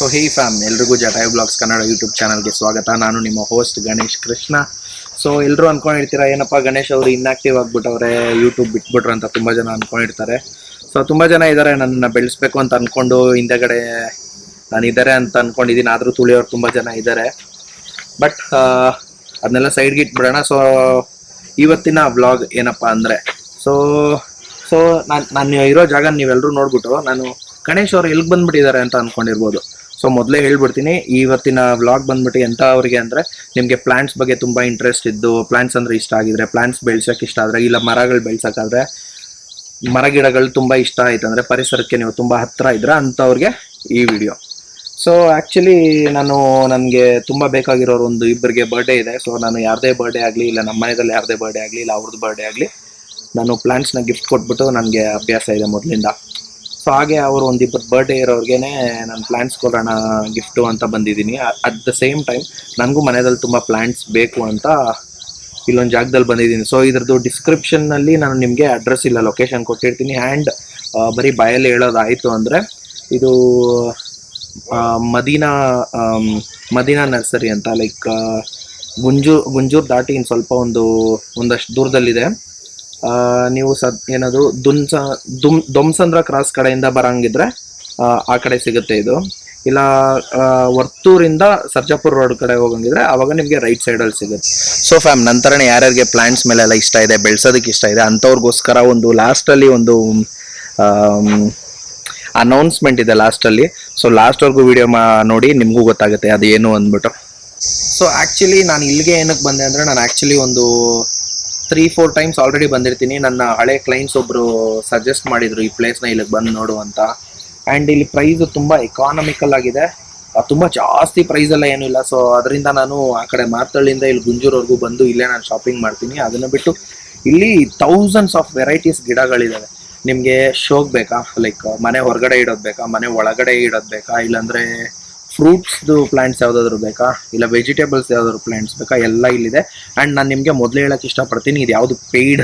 So hey fam ಎಲ್ರಿಗೂ ಜಟಾಯ್ blogs Kannada YouTube ಚಾನಲ್ಗೆ ಸ್ವಾಗತ. ನಾನು ನಿಮ್ಮ ಹೋಸ್ಟ್ ಗಣೇಶ್ ಕೃಷ್ಣ. ಸೊ ಎಲ್ಲರೂ ಅನ್ಕೊಂಡಿರ್ತೀರಾ, ಏನಪ್ಪ ಗಣೇಶ್ ಅವರು ಇನ್ಆಕ್ಟಿವ್ ಆಗಿಬಿಟ್ಟವ್ರೆ ಯೂಟ್ಯೂಬ್ ಬಿಟ್ಬಿಟ್ರು ಅಂತ ತುಂಬ ಜನ ಅನ್ಕೊಂಡಿರ್ತಾರೆ. ಸೊ ತುಂಬ ಜನ ಇದ್ದಾರೆ ನನ್ನನ್ನು ಬೆಳೆಸ್ಬೇಕು ಅಂತ ಅಂದ್ಕೊಂಡು ಹಿಂದೆಗಡೆ ನಾನು ಇದ್ದಾರೆ ಅಂತ ಅಂದ್ಕೊಂಡಿದ್ದೀನಿ ಆದರೂ ತುಳಿಯೋರು ತುಂಬ ಜನ ಇದ್ದಾರೆ ಬಟ್ ಅದನ್ನೆಲ್ಲ ಸೈಡ್ಗೆ ಇಟ್ಬಿಡೋಣ. ಸೊ ಇವತ್ತಿನ ಬ್ಲಾಗ್ ಏನಪ್ಪ ಅಂದರೆ ಸೊ ಸೊ ನಾನು ನಾನು ಇರೋ ಜಾಗ ನೀವೆಲ್ಲರೂ ನೋಡ್ಬಿಟ್ಟು, ನಾನು ಗಣೇಶ್ ಅವರು ಎಲ್ಲಿಗೆ ಬಂದ್ಬಿಟ್ಟಿದ್ದಾರೆ ಅಂತ ಅನ್ಕೊಂಡಿರ್ಬೋದು. ಸೊ ಮೊದಲೇ ಹೇಳ್ಬಿಡ್ತೀನಿ ಇವತ್ತಿನ ವ್ಲಾಗ್ ಬಂದ್ಬಿಟ್ಟು ಎಂಥ ಅವ್ರಿಗೆ ಅಂದರೆ ನಿಮಗೆ ಪ್ಲಾಂಟ್ಸ್ ಬಗ್ಗೆ ತುಂಬ ಇಂಟ್ರೆಸ್ಟ್ ಇದ್ದು ಪ್ಲಾಂಟ್ಸ್ ಅಂದರೆ ಇಷ್ಟ ಆಗಿದ್ರೆ ಪ್ಲಾಂಟ್ಸ್ ಬೆಳ್ಸೋಕೆ ಇಷ್ಟ ಆದರೆ, ಇಲ್ಲ ಮರಗಳು ಬೆಳ್ಸೋಕ್ಕಾದ್ರೆ, ಮರ ಗಿಡಗಳು ತುಂಬ ಇಷ್ಟ ಆಯ್ತು ಅಂದರೆ ಪರಿಸರಕ್ಕೆ ನೀವು ತುಂಬ ಹತ್ತಿರ ಇದ್ರೆ ಅಂಥವ್ರಿಗೆ ಈ ವಿಡಿಯೋ ಸೊ ಆ್ಯಕ್ಚುಲಿ ನಾನು ನನಗೆ ತುಂಬ ಬೇಕಾಗಿರೋರು ಒಂದು ಇಬ್ಬರಿಗೆ ಬರ್ಡೇ ಇದೆ. ಸೊ ನಾನು ಯಾರದೇ ಬರ್ಡೇ ಆಗಲಿ, ಇಲ್ಲ ನಮ್ಮ ಮನೆಯಲ್ಲಿ ಯಾರದೇ ಬರ್ಡೇ ಆಗಲಿ, ಇಲ್ಲ ಅವ್ರದ್ದು ಬರ್ಡೇ ಆಗಲಿ, ನಾನು ಪ್ಲಾಂಟ್ಸ್ನ ಗಿಫ್ಟ್ ಕೊಟ್ಬಿಟ್ಟು ನನಗೆ ಅಭ್ಯಾಸ ಇದೆ ಮೊದಲಿಂದ. ಸೊ ಹಾಗೆ ಅವರು ಒಂದಿಬ್ಬರು ಬರ್ಡೇ ಇರೋರ್ಗೆ ನಾನು ಪ್ಲಾಂಟ್ಸ್ ಕೊಡೋಣ ಗಿಫ್ಟು ಅಂತ ಬಂದಿದ್ದೀನಿ. ಅಟ್ ದ ಸೇಮ್ ಟೈಮ್ ನನಗೂ ಮನೆಯಲ್ಲಿ ತುಂಬ ಪ್ಲಾಂಟ್ಸ್ ಬೇಕು ಅಂತ ಇಲ್ಲೊಂದು ಜಾಗದಲ್ಲಿ ಬಂದಿದ್ದೀನಿ. ಸೊ ಇದ್ರದ್ದು ಡಿಸ್ಕ್ರಿಪ್ಷನ್ನಲ್ಲಿ ನಾನು ನಿಮಗೆ ಅಡ್ರೆಸ್ ಇಲ್ಲ ಲೊಕೇಶನ್ ಕೊಟ್ಟಿರ್ತೀನಿ. ಆ್ಯಂಡ್ ಬರೀ ಬಾಯಲ್ಲಿ ಹೇಳೋದಾಯಿತು ಅಂದರೆ ಇದು ಮದೀನಾ ಮದೀನಾ ನರ್ಸರಿ ಅಂತ ಲೈಕ್ ಗುಂಜೂರ್ ಗುಂಜೂರ್ ದಾಟಿ ಇನ್ನು ಸ್ವಲ್ಪ ಒಂದು, ಒಂದಷ್ಟು ದೂರದಲ್ಲಿದೆ. ನೀವು ಸದ್ ಏನದು ದುನ್ಸ ದುಮ್ ದೊಮ್ಸಂದ್ರ ಕ್ರಾಸ್ ಕಡೆಯಿಂದ ಬರಂಗಿದ್ರೆ ಆ, ಕಡೆ ಸಿಗುತ್ತೆ ಇದು. ಇಲ್ಲ ವರ್ತೂರಿಂದ ಸರ್ಜಾಪುರ ರೋಡ್ ಕಡೆ ಹೋಗಂಗಿದ್ರೆ ಅವಾಗ ನಿಮಗೆ ರೈಟ್ ಸೈಡಲ್ಲಿ ಸಿಗುತ್ತೆ. ಸೊ ಫ್ಯಾಮ್ ನಂತರನೇ ಯಾರ್ಯಾರಿಗೆ ಪ್ಲಾಂಟ್ಸ್ ಮೇಲೆಲ್ಲ ಇಷ್ಟ ಇದೆ ಬೆಳ್ಸೋದಕ್ಕೆ ಇಷ್ಟ ಇದೆ ಅಂಥವ್ರಿಗೋಸ್ಕರ ಒಂದು ಲಾಸ್ಟಲ್ಲಿ ಒಂದು ಅನೌನ್ಸ್ಮೆಂಟ್ ಇದೆ ಲಾಸ್ಟಲ್ಲಿ ಸೊ ಲಾಸ್ಟ್ವರೆಗೂ ವಿಡಿಯೋ ಮಾ ನೋಡಿ ನಿಮಗೂ ಗೊತ್ತಾಗುತ್ತೆ ಅದು ಏನು ಅಂದ್ಬಿಟ್ಟು. ಸೊ ಆ್ಯಕ್ಚುಲಿ ನಾನು ಇಲ್ಲಿಗೆ ಏನಕ್ಕೆ ಬಂದೆ ಅಂದರೆ ನಾನು ಆ್ಯಕ್ಚುಲಿ ಒಂದು ತ್ರೀ ಫೋರ್ ಟೈಮ್ಸ್ ಆಲ್ರೆಡಿ ಬಂದಿರ್ತೀನಿ. ನನ್ನ ಹಳೆ ಕ್ಲೈಂಟ್ಸ್ ಒಬ್ಬರು ಸಜೆಸ್ಟ್ ಮಾಡಿದ್ರು ಈ ಪ್ಲೇಸ್ನ ಇಲ್ಲಿಗೆ ಬಂದು ನೋಡು ಅಂತ. ಆ್ಯಂಡ್ ಇಲ್ಲಿ ಪ್ರೈಸ್ ತುಂಬ ಎಕಾನಮಿಕಲ್ ಆಗಿದೆ. ತುಂಬ ಜಾಸ್ತಿ ಪ್ರೈಸ್ ಎಲ್ಲ ಏನೂ ಇಲ್ಲ. ಸೊ ಅದರಿಂದ ನಾನು ಆ ಕಡೆ ಮಾರ್ತಳ್ಳಿಯಿಂದ ಇಲ್ಲಿ ಗುಂಜೂರ್ವರೆಗೂ ಬಂದು ಇಲ್ಲೇ ನಾನು ಶಾಪಿಂಗ್ ಮಾಡ್ತೀನಿ. ಅದನ್ನು ಬಿಟ್ಟು ಇಲ್ಲಿ ಥೌಸಂಡ್ಸ್ ಆಫ್ ವೆರೈಟೀಸ್ ಗಿಡಗಳಿದ್ದಾವೆ ನಿಮಗೆ ಶೋಕ್ ಬೇಕಾ? ಲೈಕ್ ಮನೆ ಹೊರಗಡೆ ಇಡೋದು ಬೇಕಾ? ಮನೆ ಒಳಗಡೆ ಇಡೋದು ಬೇಕಾ? ಇಲ್ಲಾಂದರೆ ಫ್ರೂಟ್ಸ್ದು ಪ್ಲಾಂಟ್ಸ್ ಯಾವುದಾದ್ರು ಬೇಕಾ? ಇಲ್ಲ ವೆಜಿಟೇಬಲ್ಸ್ ಯಾವುದಾದ್ರು ಪ್ಲಾಂಟ್ಸ್ ಬೇಕಾ? ಎಲ್ಲ ಇಲ್ಲಿದೆ. ಆ್ಯಂಡ್ ನಾನು ನಿಮಗೆ ಮೊದಲೇ ಹೇಳಕ್ಕೆ ಇಷ್ಟಪಡ್ತೀನಿ, ಇದು ಯಾವುದು ಪೇಯ್ಡ್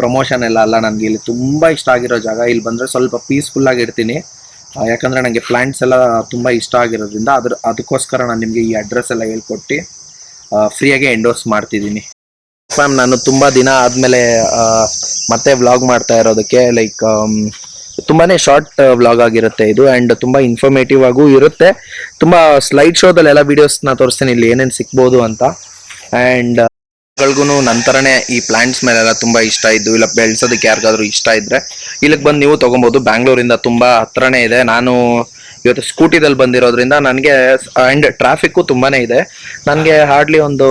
ಪ್ರಮೋಷನ್ ಎಲ್ಲ ಅಲ್ಲ. ನನಗೆ ಇಲ್ಲಿ ತುಂಬ ಇಷ್ಟ ಆಗಿರೋ ಜಾಗ. ಇಲ್ಲಿ ಬಂದರೆ ಸ್ವಲ್ಪ ಪೀಸ್ಫುಲ್ಲಾಗಿ ಇರ್ತೀನಿ. ಯಾಕಂದರೆ ನನಗೆ ಪ್ಲಾಂಟ್ಸ್ ಎಲ್ಲ ತುಂಬ ಇಷ್ಟ ಆಗಿರೋದ್ರಿಂದ ಅದ್ರ, ಅದಕ್ಕೋಸ್ಕರ ನಾನು ನಿಮಗೆ ಈ ಅಡ್ರೆಸ್ ಎಲ್ಲ ಹೇಳ್ಕೊಟ್ಟು ಫ್ರೀಯಾಗೆ ಎಂಡೋರ್ಸ್ ಮಾಡ್ತಿದ್ದೀನಿ. ಮ್ಯಾಮ್ ನಾನು ತುಂಬ ದಿನ ಆದಮೇಲೆ ಮತ್ತೆ ವ್ಲಾಗ್ ಮಾಡ್ತಾ ಇರೋದಕ್ಕೆ ಲೈಕ್ ತುಂಬಾನೇ ಶಾರ್ಟ್ ವ್ಲಾಗ್ ಆಗಿರುತ್ತೆ ಇದು ಆ್ಯಂಡ್ ತುಂಬ ಇನ್ಫಾರ್ಮೇಟಿವ್ ಆಗೂ ಇರುತ್ತೆ. ತುಂಬ ಸ್ಲೈಡ್ ಶೋದಲ್ಲಿ ಎಲ್ಲ ವೀಡಿಯೋಸ್ನ ತೋರಿಸ್ತೀನಿ, ಇಲ್ಲಿ ಏನೇನು ಸಿಗ್ಬೋದು ಅಂತ. ಆ್ಯಂಡ್ ಗಳಿಗೂ ನಂತರನೇ ಈ ಪ್ಲಾಂಟ್ಸ್ ಮೇಲೆಲ್ಲ ತುಂಬ ಇಷ್ಟ ಇದ್ದು, ಇಲ್ಲ ಬೆಳೆಸೋದಕ್ಕೆ ಯಾರಿಗಾದ್ರೂ ಇಷ್ಟ ಇದ್ರೆ ಇಲ್ಲಿಗೆ ಬಂದು ನೀವು ತೊಗೊಬೋದು. ಬ್ಯಾಂಗ್ಳೂರಿಂದ ತುಂಬ ಹತ್ರನೇ ಇದೆ. ನಾನು ಇವತ್ತು ಸ್ಕೂಟಿದಲ್ಲಿ ಬಂದಿರೋದ್ರಿಂದ ನನಗೆ ಆ್ಯಂಡ್ ಟ್ರಾಫಿಕ್ಕು ತುಂಬಾ ಇದೆ. ನನಗೆ ಹಾರ್ಡ್ಲಿ ಒಂದು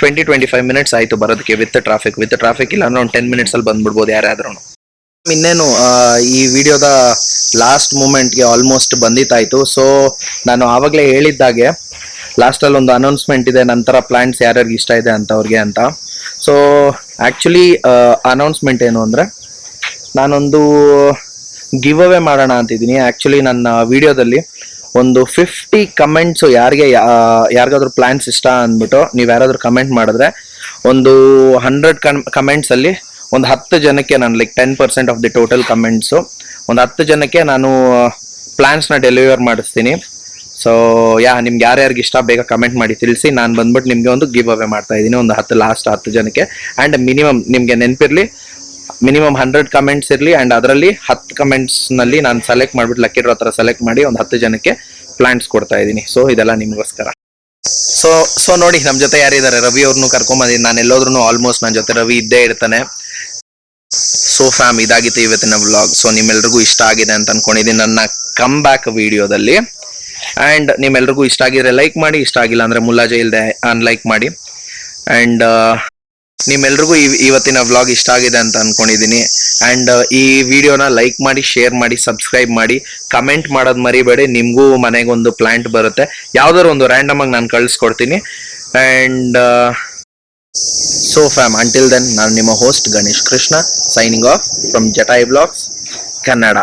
ಟ್ವೆಂಟಿ ಟ್ವೆಂಟಿ ಫೈವ್ ಮಿನಿಟ್ಸ್ ಆಯಿತು ಬರೋದಕ್ಕೆ ವಿತ್ ಟ್ರಾಫಿಕ್ ವಿತ್ ಟ್ರಾಫಿಕ್ ಇಲ್ಲ ಒಂದು ಟೆನ್ ಮಿನಿಟ್ಸಲ್ಲಿ ಬಂದ್ಬಿಡ್ಬೋದು ಯಾರಾದ್ರೂ ಇನ್ನೇನು ಈ ವಿಡಿಯೋದ ಲಾಸ್ಟ್ ಮೂಮೆಂಟ್ಗೆ ಆಲ್ಮೋಸ್ಟ್ ಬಂದಿತ್ತಾಯಿತು. ಸೊ ನಾನು ಆವಾಗಲೇ ಹೇಳಿದ್ದಾಗೆ ಲಾಸ್ಟಲ್ಲಿ ಒಂದು ಅನೌನ್ಸ್ಮೆಂಟ್ ಇದೆ, ನಂತರ ಪ್ಲಾಂಟ್ಸ್ ಯಾರ್ಯಾರಿಗೆ ಇಷ್ಟ ಇದೆ ಅಂತ. ಅವ್ರಿಗೆ ಅಂತ ಸೊ ಆ್ಯಕ್ಚುಲಿ ಅನೌನ್ಸ್ಮೆಂಟ್ ಏನು ಅಂದರೆ, ನಾನೊಂದು ಗಿವ್ ಅವೇ ಮಾಡೋಣ ಅಂತಿದ್ದೀನಿ. ಆ್ಯಕ್ಚುಲಿ ನನ್ನ ವಿಡಿಯೋದಲ್ಲಿ ಒಂದು ಫಿಫ್ಟಿ ಕಮೆಂಟ್ಸು ಯಾರಿಗೆ ಯಾರಿಗಾದ್ರೂ ಪ್ಲ್ಯಾನ್ಸ್ ಇಷ್ಟ ಅಂದ್ಬಿಟ್ಟು ನೀವು ಯಾರಾದರೂ ಕಮೆಂಟ್ ಮಾಡಿದ್ರೆ, ಒಂದು ಹಂಡ್ರೆಡ್ ಕಮೆಂಟ್ಸಲ್ಲಿ ಒಂದು ಹತ್ತು ಜನಕ್ಕೆ ನಾನು like ten percent of the total comments ಒಂದು ಹತ್ತು ಜನಕ್ಕೆ ನಾನು ಪ್ಲ್ಯಾನ್ಸ್ನ ಡೆಲಿವರ್ ಮಾಡಿಸ್ತೀನಿ. ಸೊ ಯಾ, ನಿಮ್ಗೆ ಯಾರ್ಯಾರಿಗೆ ಇಷ್ಟ, ಬೇಗ ಕಮೆಂಟ್ ಮಾಡಿ ತಿಳಿಸಿ. ನಾನು ಬಂದ್ಬಿಟ್ಟು ನಿಮಗೆ ಒಂದು ಗಿವ್ ಅವೇ ಮಾಡ್ತಾ ಇದ್ದೀನಿ, ಒಂದು ಹತ್ತು ಲಾಸ್ಟ್ ಹತ್ತು ಜನಕ್ಕೆ. ಆ್ಯಂಡ್ ಮಿನಿಮಮ್ ನಿಮಗೆ ನೆನಪಿರಲಿ ಮಿನಿಮಮ್ ಹಂಡ್ರೆಡ್ ಕಮೆಂಟ್ಸ್ ಇರಲಿ. ಆ್ಯಂಡ್ ಅದರಲ್ಲಿ ಹತ್ತು ಕಮೆಂಟ್ಸ್ನಲ್ಲಿ ನಾನು ಸೆಲೆಕ್ಟ್ ಮಾಡಿಬಿಟ್ಟು ಲಕ್ಕಿರೋ ಹತ್ರ ಸೆಲೆಕ್ಟ್ ಮಾಡಿ ಒಂದು ಹತ್ತು ಜನಕ್ಕೆ ಪ್ಲಾಂಟ್ಸ್ ಕೊಡ್ತಾ ಇದ್ದೀನಿ. ಸೊ ಇದೆಲ್ಲ ನಿಮಗೋಸ್ಕರ. ಸೊ ಸೊ ನೋಡಿ ನಮ್ಮ ಜೊತೆ ಯಾರಿದ್ದಾರೆ? ರವಿ ಅವ್ರನ್ನೂ ಕರ್ಕೊಂಬಂದಿದ್ದೀನಿ ನಾನು ಎಲ್ಲೋದ್ರೂ ಆಲ್ಮೋಸ್ಟ್ ನನ್ನ ಜೊತೆ ರವಿ ಇದ್ದೇ ಇರ್ತಾನೆ. ಸೊ ಫ್ಯಾಮ್ ಇದಾಗಿತ್ತು ಇವತ್ತಿನ ವ್ಲಾಗ್ ಸೊ ನಿಮ್ಮೆಲ್ರಿಗೂ ಇಷ್ಟ ಆಗಿದೆ ಅಂತ ಅನ್ಕೊಂಡಿದ್ದೀನಿ ನನ್ನ ಕಮ್ ಬ್ಯಾಕ್ ವಿಡಿಯೋದಲ್ಲಿ ಆ್ಯಂಡ್ ನಿಮ್ಮೆಲ್ರಿಗೂ ಇಷ್ಟ ಆಗಿದ್ರೆ ಲೈಕ್ ಮಾಡಿ, ಇಷ್ಟ ಆಗಿಲ್ಲ ಅಂದರೆ ಮುಲ್ಲಾಜೆ ಇಲ್ಲದೆ ಅನ್ಲೈಕ್ ಮಾಡಿ. ಆ್ಯಂಡ್ ನಿಮ್ಮೆಲ್ರಿಗೂ ಇವತ್ತಿನ ವ್ಲಾಗ್ ಇಷ್ಟ ಆಗಿದೆ ಅಂತ ಅನ್ಕೊಂಡಿದ್ದೀನಿ. ಆ್ಯಂಡ್ ಈ ವಿಡಿಯೋನ ಲೈಕ್ ಮಾಡಿ ಶೇರ್ ಮಾಡಿ ಸಬ್ಸ್ಕ್ರೈಬ್ ಮಾಡಿ ಕಮೆಂಟ್ ಮಾಡೋದು ಮರಿಬೇಡಿ. ನಿಮಗೂ ಮನೆಗೊಂದು ಪ್ಲ್ಯಾಂಟ್ ಬರುತ್ತೆ. ಯಾವ್ದಾದ್ರು ಒಂದು ರ್ಯಾಂಡಮ್ ಆಗಿ ನಾನು ಕಳಿಸ್ಕೊಡ್ತೀನಿ. And so fam until then ನಾನು ನಿಮ್ಮ host Ganesh Krishna signing off from Jatayu blogs Kannada